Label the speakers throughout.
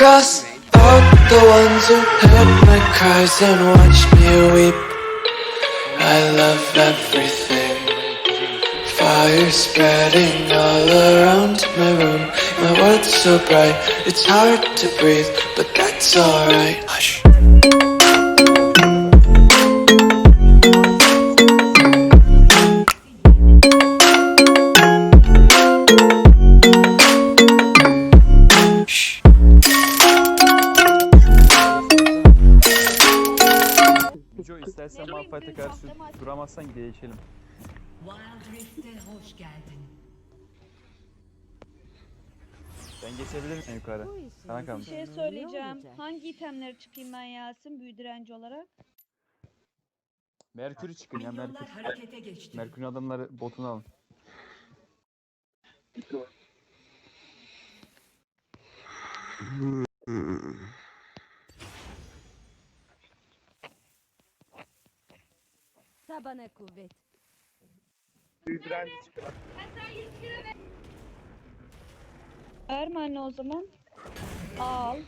Speaker 1: cross out the ones who heard my cries and watched me weep. I love everything. Fire spreading all around my room. My world's so bright, it's hard to breathe, but that's alright. Hush.
Speaker 2: İstersen Malphite'e karşı duramazsan değişelim.
Speaker 3: Wild Rift'e hoş geldin.
Speaker 2: Ben geçebilir miyim yukarı? Sana
Speaker 4: Bir
Speaker 2: kalmış.
Speaker 4: şey söyleyeceğim. Hangi itemlere çıkayım ben Yasin büyü direnci olarak?
Speaker 2: Merkür'ü çıkın ya
Speaker 3: Milyonlar
Speaker 2: Merkür.
Speaker 3: harekete geçti.
Speaker 2: Merkür'ün adamları botunu alın.
Speaker 5: Tabana kuvvet.
Speaker 4: Verme anne o zaman. Al.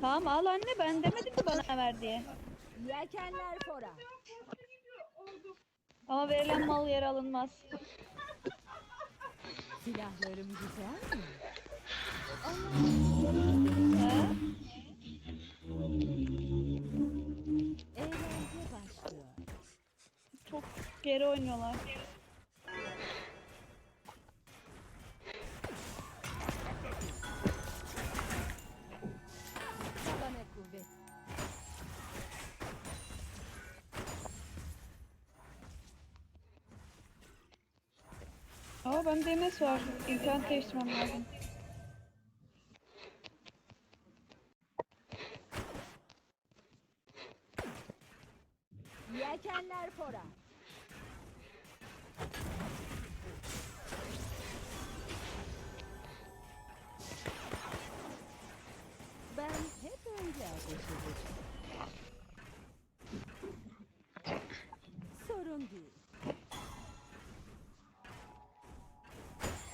Speaker 4: Tamam al anne ben demedim ki bana ver diye.
Speaker 5: Yelkenler fora.
Speaker 4: Ama verilen mal yer alınmaz.
Speaker 5: Silahlarım güzel mi?
Speaker 4: geri oynuyorlar. Ama bende MS var. İnternet değiştirmem lazım.
Speaker 5: Yelkenler fora. Sorun değil.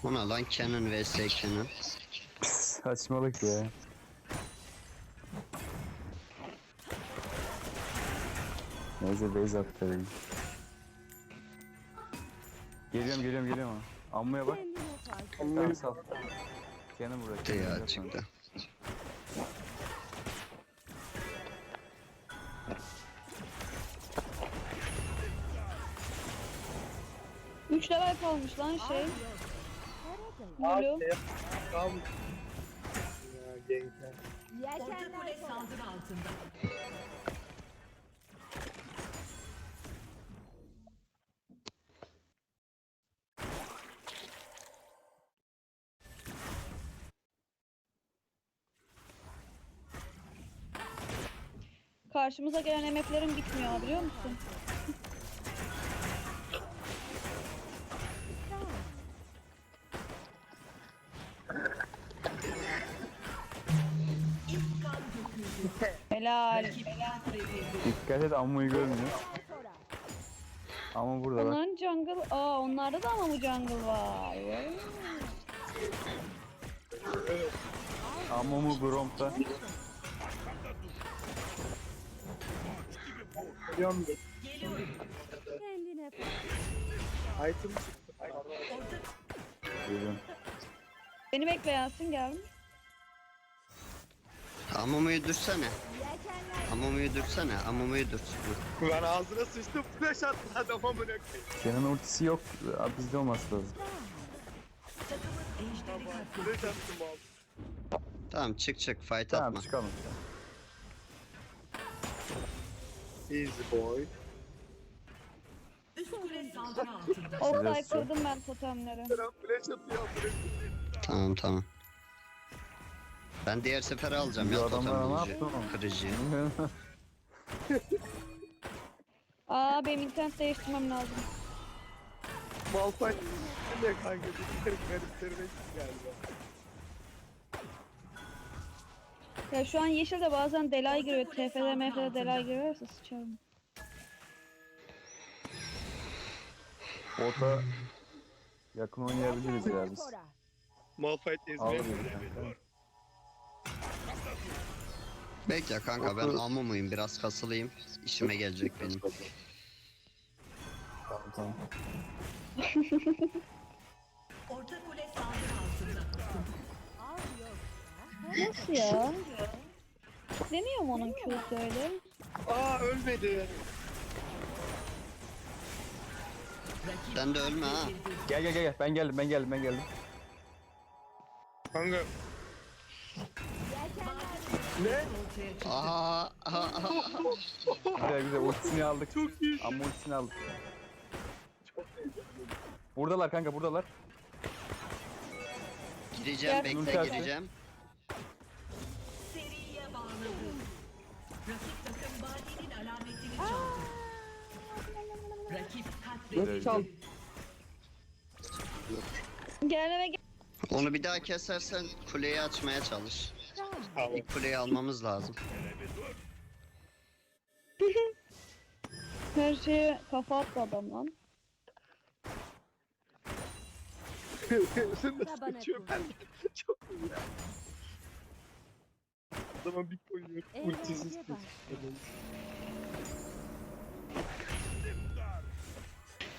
Speaker 6: O ne lan Canon vs Canon.
Speaker 2: Saçmalık ya. Neyse base attı. Geliyorum geliyorum geliyorum. Ammaya bak.
Speaker 5: Kendine.
Speaker 2: Tamam sal. Bırak.
Speaker 6: De ya çıktı.
Speaker 4: Kalmış lan şey. Blue.
Speaker 3: Orta kule
Speaker 5: Yelkenler fora.
Speaker 3: saldırı altında.
Speaker 4: Karşımıza gelen MF'lerim gitmiyor biliyor musun?
Speaker 2: Dikkat et ammuyu görmüyor. Ama burada bak.
Speaker 4: Onların jungle... Aa onlarda da ama bu jungle var. Vay.
Speaker 2: Ammumu Gromp'ta.
Speaker 5: Kendine fark
Speaker 2: Geliyorum.
Speaker 4: Beni bekle Yasin geldim.
Speaker 6: Amumu'yu dürsene.
Speaker 5: Yelkenler
Speaker 6: Amumu'yu dürsene. Amumu'yu dürsene.
Speaker 7: Ben ağzına sıçtım flash attı adama bırak.
Speaker 2: Can'ın ultisi yok. Abi Bizde olması lazım.
Speaker 3: Ejderi katledildi.
Speaker 7: Flash attım abi.
Speaker 6: Tamam çık çık fight
Speaker 2: Tamam
Speaker 6: atma.
Speaker 2: çıkalım.
Speaker 7: Easy boy.
Speaker 3: Üst kule saldırı altında.
Speaker 4: Oktay
Speaker 2: Güzel.
Speaker 4: kırdım ben totemleri.
Speaker 7: Sen flash atıyor.
Speaker 6: Tamam tamam. Ben diğer sefer alacağım ya
Speaker 2: adamlar
Speaker 6: totem
Speaker 2: ne yaptı?
Speaker 6: Kırıcı.
Speaker 4: Aa benim internet değiştirmem lazım.
Speaker 7: Malphite ne kanka? Garip gariplerine galiba.
Speaker 4: Ya şu an yeşilde bazen delay giriyor. TF'de MF'de delay giriyorsa sıçarım.
Speaker 2: Bota Yakın oynayabiliriz ya biz.
Speaker 7: Malphite
Speaker 2: Al
Speaker 7: ezmeye
Speaker 2: kanka.
Speaker 6: Bekle kanka ben amu muyum biraz kasılayım. İşime gelecek benim.
Speaker 2: Tamam tamam.
Speaker 3: Orta kule saldırı altında.
Speaker 4: Nasıl ya? Deniyorum onun Q'su öyle.
Speaker 7: Aa ölmedi.
Speaker 6: Sen de ölme ha.
Speaker 2: Gel gel gel gel. Ben geldim ben geldim ben geldim.
Speaker 7: Kanka
Speaker 3: ne?
Speaker 6: Aha, aha, aha.
Speaker 2: Güzel güzel ultisini aldık.
Speaker 7: çok iyi.
Speaker 2: Amma ultisini aldık. Buradalar kanka buradalar.
Speaker 6: Gireceğim
Speaker 4: Gel.
Speaker 6: bekle
Speaker 2: Ulti
Speaker 6: gireceğim.
Speaker 3: Seriye bağladı. Rakip takım Badi'nin alametini çaldı. Rakip katledildi.
Speaker 2: Çal.
Speaker 4: Gelme gel.
Speaker 6: Onu bir daha kesersen kuleyi açmaya çalış. İlk kuleyi almamız lazım.
Speaker 4: Her şeye kafa attı adam lan.
Speaker 7: Sen nasıl
Speaker 5: Tabana kur.
Speaker 7: ben çok iyi ya. Adama bir koyuyor. Ultisiz.
Speaker 5: Eğlence var.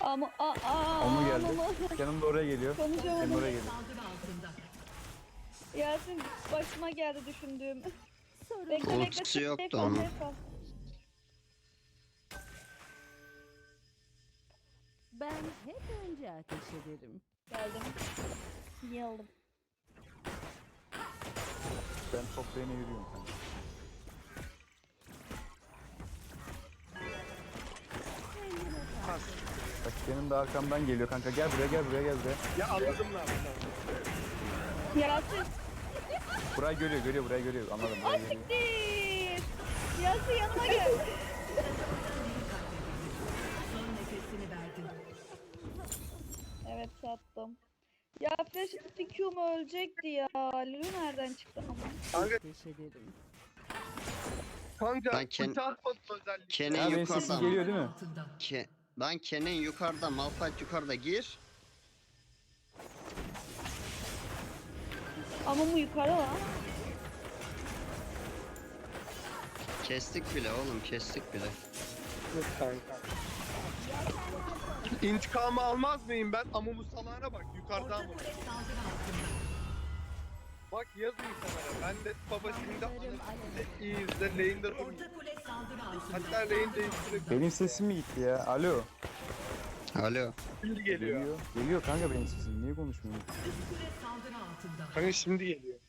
Speaker 4: Ama aa aa.
Speaker 2: Amu geldi.
Speaker 4: ama-
Speaker 2: Yanımda oraya geliyor.
Speaker 4: Konuşamadım.
Speaker 2: oraya geliyor.
Speaker 4: Yasin başıma geldi düşündüğüm.
Speaker 5: Sorun
Speaker 4: Bekle bekle.
Speaker 6: Ultisi
Speaker 4: safe
Speaker 6: yoktu
Speaker 4: kal.
Speaker 5: Ben hep önce ateş ederim.
Speaker 4: Geldim. İyi aldım.
Speaker 2: Ben toplayana yürüyorum kanka.
Speaker 5: Bak.
Speaker 2: Benim de arkamdan geliyor kanka. Gel buraya gel buraya gel buraya.
Speaker 7: Ya anladım ne yapacağım.
Speaker 4: Yasin.
Speaker 2: Burayı görüyor görüyor burayı görüyor. Anladım burayı görüyor.
Speaker 4: Siktir. Yasin yanıma gel.
Speaker 3: Son nefesini verdin.
Speaker 4: Evet sattım. Ya flash bir Q'm ölecekti ya. Lulu nereden çıktı ama?
Speaker 7: Kanka, kanka
Speaker 6: Ben Ken-
Speaker 7: ulti atmadım özellikle.
Speaker 6: Ken'in
Speaker 2: Ya benim sesim
Speaker 6: yukarıdan.
Speaker 2: geliyor değil mi?
Speaker 6: Ke Lan Ken'in yukarıda, Malphite yukarıda gir.
Speaker 4: Ama bu yukarı lan.
Speaker 6: Kestik bile oğlum, kestik bile.
Speaker 7: Yok kanka. İntikamı almaz mıyım ben? Amumu salağına bak yukarıdan
Speaker 3: altında.
Speaker 7: Bak yazın kamera. Ben de baba şimdi iyi izle lane'de dur.
Speaker 3: Orta kule saldırı altında.
Speaker 7: Hatta lane değiştirebilir.
Speaker 2: Benim sesim mi gitti ya? Alo.
Speaker 6: Alo.
Speaker 7: Şimdi geliyor.
Speaker 2: Geliyor. Geliyor kanka benim sesim. Niye konuşmuyor?
Speaker 3: Üst kule saldırı altında.
Speaker 7: Kanka şimdi geliyor.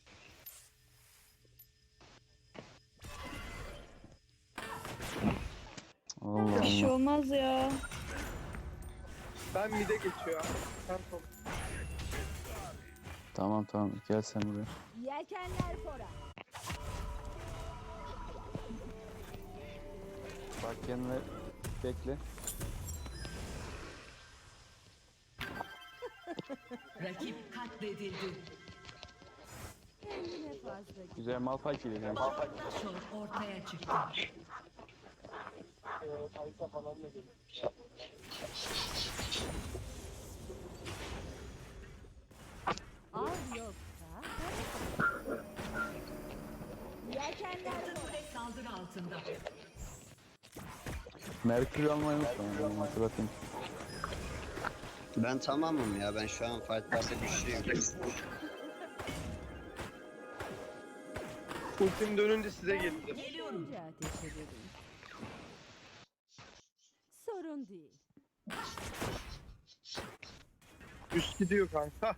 Speaker 2: Allah
Speaker 4: Bir şey
Speaker 2: Allah.
Speaker 4: olmaz ya.
Speaker 7: Ben mide geçiyor. Sen top.
Speaker 2: Tamam tamam gel sen buraya.
Speaker 5: Yelkenler fora.
Speaker 2: Bak kendine bekle.
Speaker 3: Rakip katledildi.
Speaker 5: Kendine fazla.
Speaker 2: Güzel Malphite geliyor. Yani.
Speaker 3: Şor ortaya çıktı.
Speaker 5: Av yoksa. Yelkenler
Speaker 3: Orta kule saldırı altında.
Speaker 2: Merkür'ü almayı unutma. Yani hatırlatayım.
Speaker 6: Ben tamamım ya, ben şu an fightlarda güçlüyüm.
Speaker 7: Ultim dönünce size geleceğim.
Speaker 3: Geliyorum.
Speaker 5: ateş ederim. Sorun değil.
Speaker 7: Üst gidiyor kanka.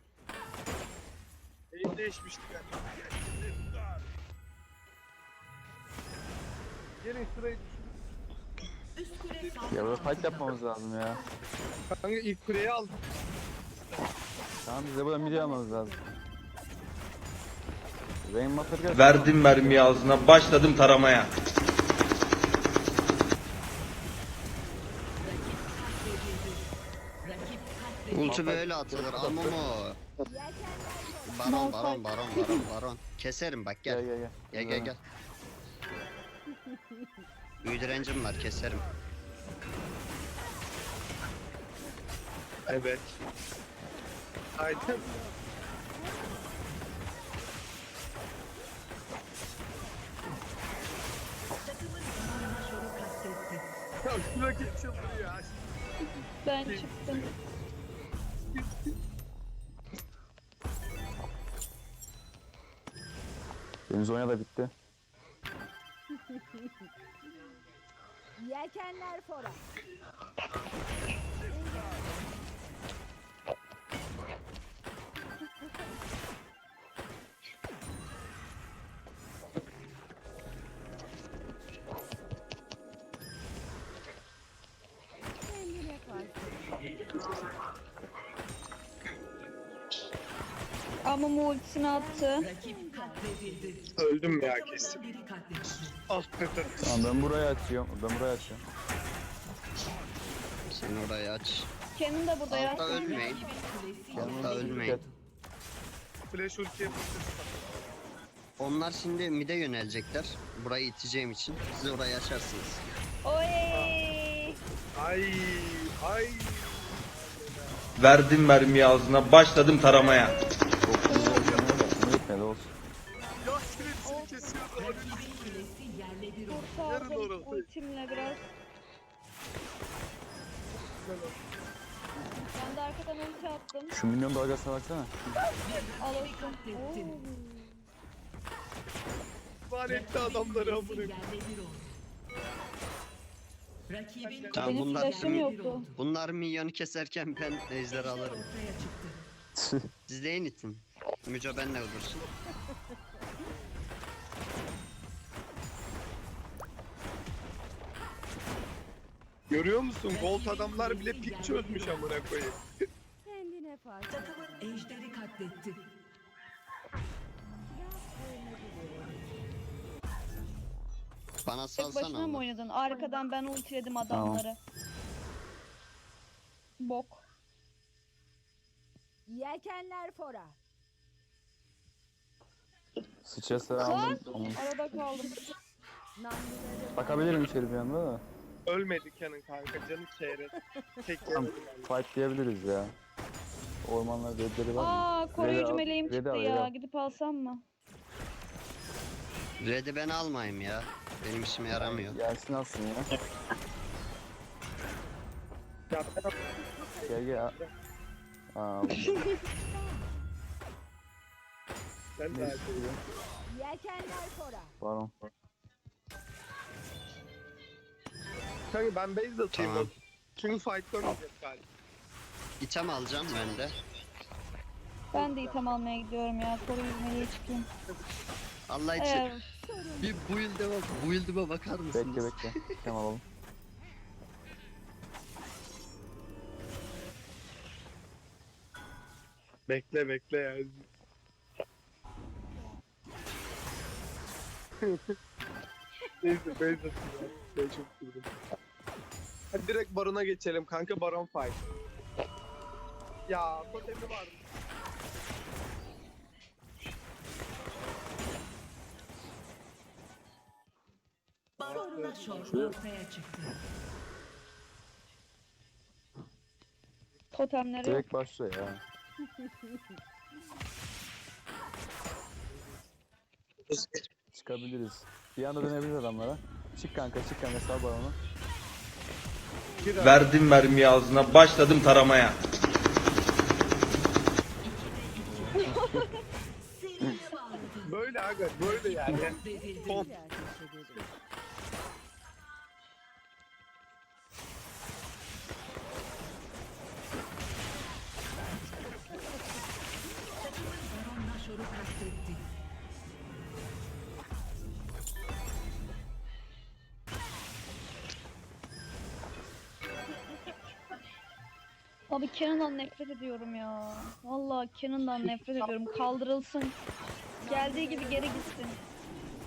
Speaker 7: Lane değişmişti yani. Gelin şurayı
Speaker 3: Üst kule
Speaker 2: Ya
Speaker 3: saldırı
Speaker 2: burada fight yapmamız lazım ya.
Speaker 7: Kanka ilk kuleyi aldım.
Speaker 2: Tamam bize burada midi almamız lazım. Rain Master gel.
Speaker 8: Verdim mermiyi ağzına, başladım taramaya.
Speaker 6: Ulti böyle atılır, amumu. Baron, baron, baron, baron, baron. Keserim bak
Speaker 2: Gel
Speaker 6: gel.
Speaker 2: gel gel.
Speaker 6: Gel gel gel. Büyü direncim var, keserim.
Speaker 7: Evet. Şuna geçildi ya.
Speaker 4: Ben çıktım.
Speaker 2: Benim Zonya da bitti.
Speaker 5: Yelkenler fora.
Speaker 4: Ama ultisini attı.
Speaker 7: Öldüm ya kesin.
Speaker 3: biri katledildi.
Speaker 2: Tamam ben burayı açıyorum. Ben burayı açıyorum.
Speaker 6: Sen orayı aç.
Speaker 4: Kenan da burada ya.
Speaker 6: Altta ölmeyin. Altta ölmeyin.
Speaker 7: Flash ultiye fırlatırız.
Speaker 6: Onlar şimdi mide yönelecekler. Burayı iteceğim için. Siz orayı açarsınız.
Speaker 4: Oy.
Speaker 7: Ay ay.
Speaker 8: Verdim mermiyi ağzına başladım taramaya.
Speaker 4: Ben ulti attım.
Speaker 2: Şu minyon dalgasına baksana.
Speaker 3: Katlettin.
Speaker 7: Var etti adamları amına.
Speaker 3: Rakibin
Speaker 6: Tamam,
Speaker 4: Benim
Speaker 6: bunlar
Speaker 4: flash'ım yoktu.
Speaker 6: Bunlar minyonu keserken ben ejderi alırım. Siz de en itin. Müco benle öldürsün.
Speaker 7: Görüyor musun? Gold adamlar bile pik çözmüş amına koyayım.
Speaker 3: katletti.
Speaker 6: Bana
Speaker 4: Tek
Speaker 6: salsana
Speaker 4: başına mı
Speaker 6: onu.
Speaker 4: oynadın? Arkadan ben ultiledim adamları. Bok.
Speaker 5: Yelkenler fora.
Speaker 2: Sıçrası aldım. Tamam.
Speaker 4: Arada kaldım.
Speaker 5: Namluları
Speaker 2: Bakabilirim içeri bir anda da.
Speaker 7: Ölmedi Canon kanka canı çeyrek. Tek
Speaker 2: Tamam.
Speaker 7: yemedim ben.
Speaker 2: Fight diyebiliriz ya. Ormanlar redleri var mı?
Speaker 4: Aa koruyucu meleğim çıktı
Speaker 2: Red'i
Speaker 4: ya.
Speaker 2: al.
Speaker 4: Gidip alsam mı?
Speaker 6: Red'i ben almayayım ya. Benim işime yaramıyor.
Speaker 2: Gelsin alsın ya. Gel gel. Aa,
Speaker 7: ben de aldım.
Speaker 5: Yelkenler fora.
Speaker 2: Baron.
Speaker 7: Kanka ben base atayım.
Speaker 6: Tamam.
Speaker 7: King fight oynayacak galiba.
Speaker 6: İtem alacağım ben de.
Speaker 4: Ben de item almaya gidiyorum ya. Koruyucu meleğe çıkayım.
Speaker 6: Allah için.
Speaker 4: Ee,
Speaker 6: Bir build'e bak. Build'ime bakar mısınız?
Speaker 2: Bekle bekle. Tamam alalım.
Speaker 7: Bekle bekle ya. Neyse ya. Ben çok sıkıldım. Hadi direkt barona geçelim kanka baron fight. Ya totemi var.
Speaker 3: Baron Nashor ortaya çıktı.
Speaker 4: totemleri.
Speaker 2: Direkt başla ya. Çıkabiliriz. Bir anda dönebiliriz adamlara. Çık kanka çık kanka sal
Speaker 7: daha.
Speaker 8: Verdim mermiyi ağzına başladım taramaya.
Speaker 3: Bağladı.
Speaker 7: Böyle aga böyle yani.
Speaker 3: Katletti.
Speaker 4: Abi Kenan'dan nefret ediyorum ya. Vallahi Kenan'dan nefret ediyorum. Kaldırılsın. Geldiği gibi geri gitsin.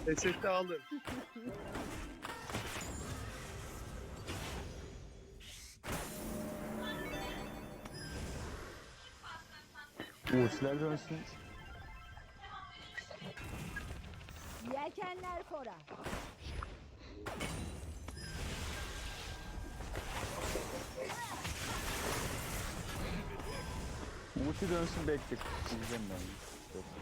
Speaker 7: Reçete alın.
Speaker 2: Ultiler dönsün.
Speaker 5: Yelkenler fora.
Speaker 2: Ulti dönsün bekle. Gideceğim ben. Yok.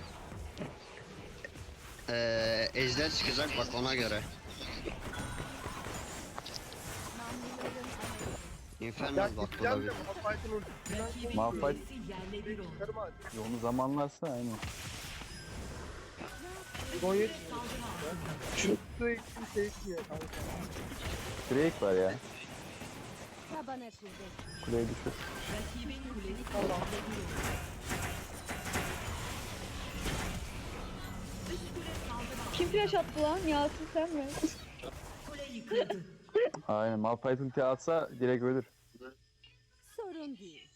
Speaker 6: Ee, ejder çıkacak bak ona göre. Infernal
Speaker 7: de
Speaker 6: olabilir.
Speaker 2: Malphite Onu zamanlarsa aynen.
Speaker 7: 17 Şu sürekli şey etmiyor kanka.
Speaker 2: Drake var ya. Kuleye düşür.
Speaker 3: Rakibin kulesi yerle
Speaker 4: Kim flash attı lan? Yasin sen mi?
Speaker 2: Aynen Malphite ulti atsa direkt ölür.
Speaker 5: Sorun değil.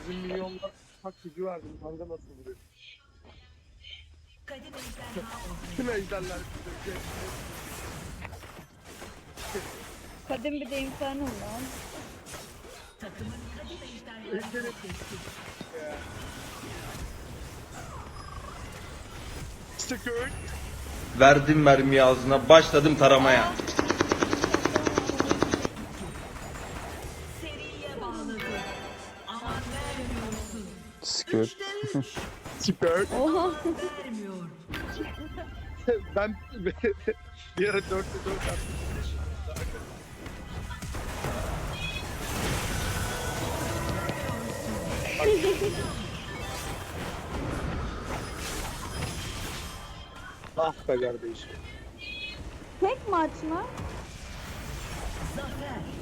Speaker 7: Bizim milyonlar hak gücü verdim kanka nasıl vuruyor?
Speaker 3: Kadim ejderha
Speaker 7: Tüm ejderler
Speaker 4: Kadim bir de infernal lan.
Speaker 3: takımın ejderhası.
Speaker 7: Sıkıyor.
Speaker 8: Verdim mermiyi ağzına başladım taramaya.
Speaker 3: Üç.
Speaker 7: Sıkıyor.
Speaker 4: Oha.
Speaker 3: Vermiyor.
Speaker 7: ben bir ara 4'te 4 yaptım. ah be kardeşim.
Speaker 4: Tek maç mı?
Speaker 3: Zafer.